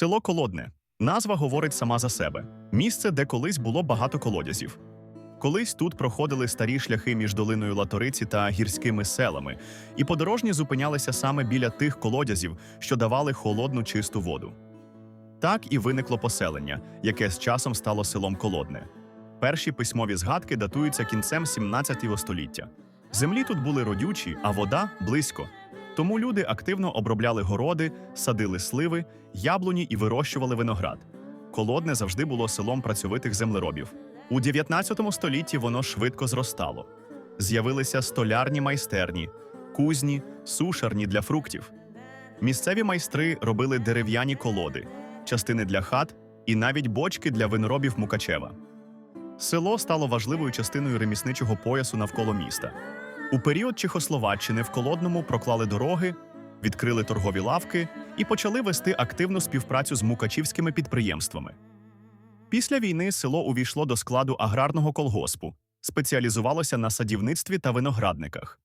Село Колодне. Назва говорить сама за себе. Місце, де колись було багато колодязів. Колись тут проходили старі шляхи між долиною Латориці та гірськими селами, і подорожні зупинялися саме біля тих колодязів, що давали холодну чисту воду. Так і виникло поселення, яке з часом стало селом Колодне. Перші письмові згадки датуються кінцем 17 століття. Землі тут були родючі, а вода близько. Тому люди активно обробляли городи, садили сливи, яблуні і вирощували виноград. Колодне завжди було селом працьовитих землеробів. У 19 столітті воно швидко зростало. З'явилися столярні майстерні, кузні, сушарні для фруктів. Місцеві майстри робили дерев'яні колоди, частини для хат і навіть бочки для виноробів Мукачева. Село стало важливою частиною ремісничого поясу навколо міста. У період Чехословаччини в Колодному проклали дороги, відкрили торгові лавки і почали вести активну співпрацю з мукачівськими підприємствами. Після війни село увійшло до складу аграрного колгоспу, спеціалізувалося на садівництві та виноградниках.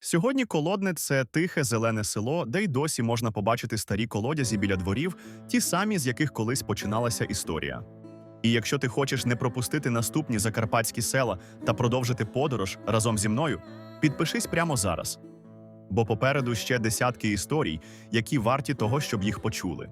Сьогодні Колодне це тихе зелене село, де й досі можна побачити старі колодязі біля дворів, ті самі, з яких колись починалася історія. І якщо ти хочеш не пропустити наступні закарпатські села та продовжити подорож разом зі мною, підпишись прямо зараз. Бо попереду ще десятки історій, які варті того, щоб їх почули.